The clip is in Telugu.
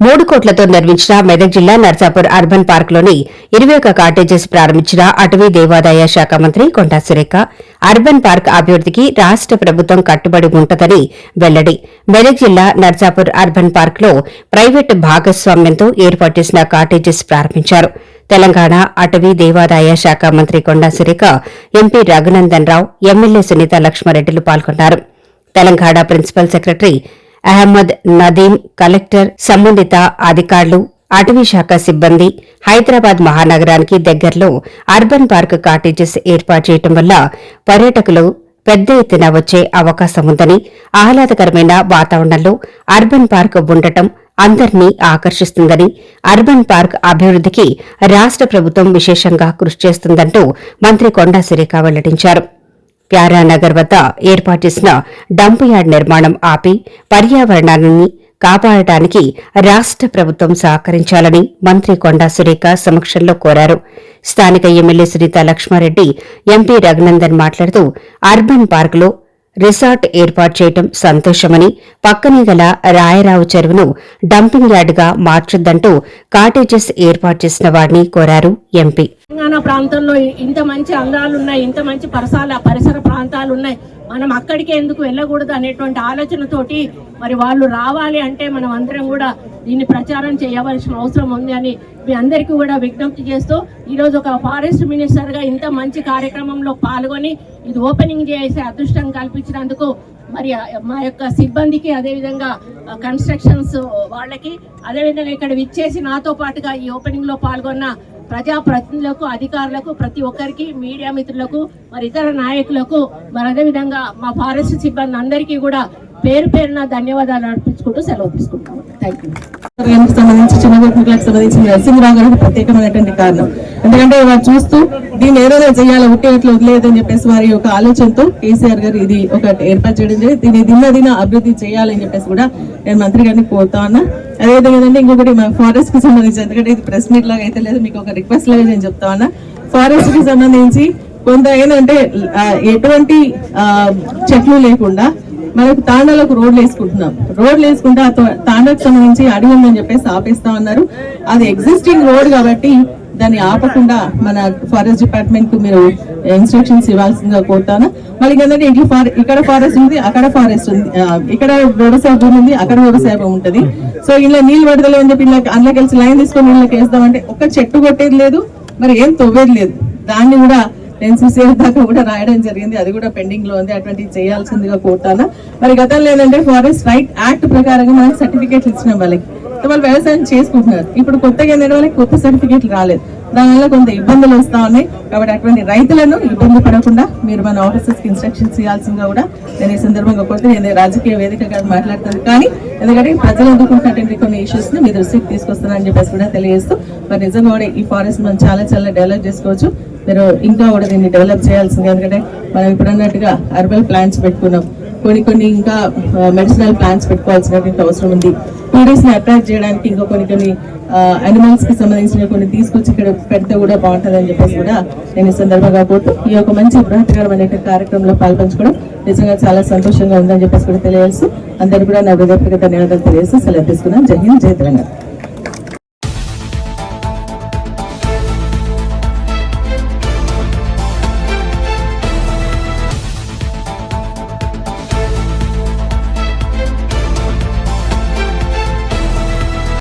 మూడు కోట్లతో నిర్మించిన మెదక్ జిల్లా నర్సాపూర్ అర్బన్ పార్క్లోని ఇరవై ఒక కాటేజెస్ ప్రారంభించిన అటవీ దేవాదాయ శాఖ మంత్రి కొండా సురేఖ అర్బన్ పార్క్ అభివృద్దికి రాష్ట ప్రభుత్వం కట్టుబడి ఉంటదని వెల్లడి. మెదక్ జిల్లా నర్సాపూర్ అర్బన్ పార్క్లో ప్రైవేటు భాగస్వామ్యంతో ఏర్పాటు చేసిన కాటేజెస్ ప్రారంభించారు. తెలంగాణ అటవీ దేవాదాయ శాఖ మంత్రి కొండా సురేఖ ఎంపీ రఘునందన్ రావు ఎమ్మెల్యే సునీత లక్ష్మారెడ్డిలు పాల్గొన్నారు. Telangana principal secretary Ahmed Nadeem collector సంబంధిత అధికారులు అటవీ శాఖ సిబ్బంది హైదరాబాద్ మహానగరానికి దగ్గరలో అర్బన్ పార్క్ కాటేజెస్ ఏర్పాటు చేయటం వల్ల పర్యాటకులు పెద్ద ఎత్తున వచ్చే అవకాశం ఉందని ఆహ్లాదకరమైన వాతావరణంలో అర్బన్ పార్క్ ఉండటం అందరినీ ఆకర్షిస్తుందని అర్బన్ పార్క్ అభివృద్దికి రాష్ట ప్రభుత్వం విశేషంగా కృషి చేస్తుందంటూ మంత్రి కొండా సురేఖ వెల్లడించారు. ప్యారానగర్ వద్ద ఏర్పాటు చేసిన డంప్ యార్డ్ నిర్మాణం ఆపి పర్యావరణాన్ని కాపాడటానికి రాష్ట ప్రభుత్వం సహకరించాలని మంత్రి కొండా సురేఖ సమక్షంలో కోరారు. స్థానిక ఎమ్మెల్యే సునీత లక్ష్మారెడ్డి ఎంపీ రఘునందన్ మాట్లాడుతూ అర్బన్ పార్కులో రిసార్ట్ ఏర్పాటు చేయటం సంతోషమని పక్కనే గల రాయరావు చెరువును డంపింగ్ యార్డుగా మార్చొద్దంటూ కాటేజెస్ ఏర్పాటు చేసిన వారిని కోరారు ఎంపీ. తెలంగాణ ప్రాంతంలో ఇంత మంచి అంగాలు ఉన్నాయి ఇంత మంచి పరిసర పరిసర ప్రాంతాలు ఉన్నాయి. మనం అక్కడికి ఎందుకు వెళ్ళకూడదు అనేటువంటి ఆలోచనతోటి మరి వాళ్ళు రావాలి అంటే మనం అందరం కూడా దీన్ని ప్రచారం చేయవలసిన అవసరం ఉంది అని మీ అందరికీ కూడా విజ్ఞప్తి చేస్తూ ఈరోజు ఒక ఫారెస్ట్ మినిస్టర్గా ఇంత మంచి కార్యక్రమంలో పాల్గొని ఇది ఓపెనింగ్ చేసే అదృష్టం కల్పించినందుకు మరి మా యొక్క సిబ్బందికి అదేవిధంగా కన్స్ట్రక్షన్స్ వాళ్ళకి అదేవిధంగా ఇక్కడ విచ్చేసి నాతో పాటుగా ఈ ఓపెనింగ్లో పాల్గొన్న ప్రజాప్రతినిధులకు అధికారులకు ప్రతి ఒక్కరికి మీడియా మిత్రులకు మరి ఇతర నాయకులకు మరి అదేవిధంగా మా ఫారెస్ట్ సిబ్బంది అందరికీ కూడా పేరు పేరున ధన్యవాదాలు అర్పించుకుంటూ సెలవు తీసుకుంటాము థ్యాంక్ యూ గారికి సంబంధించి చిన్న గుర్తులకు సంబంధించి నరసింహరావు గారికి ప్రత్యేకమైనటువంటి కారణం. ఎందుకంటే వారు చూస్తూ దీన్ని ఏదైనా చేయాలి ఒకే ఇట్లా వదిలేదని చెప్పేసి వారి యొక్క ఆలోచనతో కేసీఆర్ గారు ఇది ఒక ఏర్పాటు చేయడం జరిగింది. దీన్ని దిన దిన అభివృద్ధి చేయాలని చెప్పేసి కూడా నేను మంత్రి గారిని కోరుతా ఉన్నా. అదేవిధంగా ఇంకొకటి మా ఫారెస్ట్కి సంబంధించి ఎందుకంటే ఇది ప్రెస్ మీట్ లాగా అయితే లేదు మీకు ఒక రిక్వెస్ట్ లాగా నేను చెప్తా ఉన్నా. ఫారెస్ట్కి సంబంధించి కొంత ఏంటంటే ఎటువంటి చెట్లు లేకుండా మనకు తాండాలకు రోడ్లు వేసుకుంటున్నాం. రోడ్లు వేసుకుంటే ఆ తో- తాండాకు సంబంధించి అడవి ఉందని చెప్పేసి ఆపేస్తా ఉన్నారు. అది ఎగ్జిస్టింగ్ రోడ్ కాబట్టి దాన్ని ఆపకుండా మన ఫారెస్ట్ డిపార్ట్మెంట్కు మీరు ఇన్స్ట్రక్షన్స్ ఇవ్వాల్సిందిగా కోరుతాను. మళ్ళీ ఏంటంటే ఇట్లా ఫారె- ఇక్కడ ఫారెస్ట్ ఉంది అక్కడ ఫారెస్ట్ ఉంది. ఇక్కడ వ్యవసాయ భూమి ఉంది అక్కడ వ్యవసాయ భూమి ఉంటుంది. సో ఇలా నీళ్ళు పడతలే అని చెప్పి ఇలా అందులోకి వెళ్ళి లైన్ తీసుకొని నీళ్ళకి వేస్తామంటే ఒక చెట్టు కొట్టేది లేదు మరి ఏం తవ్వేది లేదు. దాన్ని కూడా నేను సిసిఎల్ దాకా కూడా రాయడం జరిగింది. అది కూడా పెండింగ్లో ఉంది. అటువంటి చేయాల్సిందిగా కోరుతాను. మరి గతంలో ఏంటంటే ఫారెస్ట్ రైట్ యాక్ట్ ప్రకారంగా మనకి సర్టిఫికేట్లు ఇచ్చిన వాళ్ళకి. వాళ్ళు వ్యవసాయం చేసుకుంటున్నారు. ఇప్పుడు కొత్తగా ఏంటంటే వాళ్ళకి కొత్త సర్టిఫికేట్లు రాలేదు. దానివల్ల కొంత ఇబ్బందులు వస్తా ఉన్నాయి. కాబట్టి అటువంటి రైతులను ఇబ్బంది పడకుండా మీరు మన ఆఫీసర్స్కి ఇన్స్ట్రక్షన్స్ ఇవ్వాల్సిందిగా కూడా నేను ఈ సందర్భంగా కోరుతూ నేను రాజకీయ వేదిక కాదు కానీ ఎందుకంటే ప్రజలు ఎదుర్కొంటున్నటువంటి కొన్ని ఇష్యూస్ని మీ దృష్టికి తీసుకొస్తానని చెప్పేసి కూడా తెలియజేస్తూ మరి నిజంగా కూడా ఈ ఫారెస్ట్ మనం చాలా చాలా డెవలప్ చేసుకోవచ్చు. మీరు ఇంకా కూడా దీన్ని డెవలప్ చేయాల్సింది. ఎందుకంటే మనం ఇప్పుడు అన్నట్టుగా అర్బల్ ప్లాంట్స్ పెట్టుకున్నాం. కొన్ని కొన్ని ఇంకా మెడిసినల్ ప్లాంట్స్ పెట్టుకోవాల్సినటువంటి అవసరం ఉంది. టూరిస్ట్ని అట్రాక్ట్ చేయడానికి ఇంకా కొన్ని కొన్ని అనిమల్స్కి సంబంధించిన కొన్ని తీసుకొచ్చి ఇక్కడ పెడితే కూడా బాగుంటుందని చెప్పేసి కూడా నేను ఈ సందర్భంగా కోరుతూ ఈ యొక్క మంచి బృహత్కరమైన కార్యక్రమంలో పాల్పంచుకోవడం నిజంగా చాలా సంతోషంగా ఉందని చెప్పేసి కూడా తెలియజేస్తూ అందరు కూడా నా హృదయపూర్వక ధన్యవాదాలు తెలియజేస్తూ సెలవు తీసుకున్నాను జై హింద్ జై తెలంగాణ.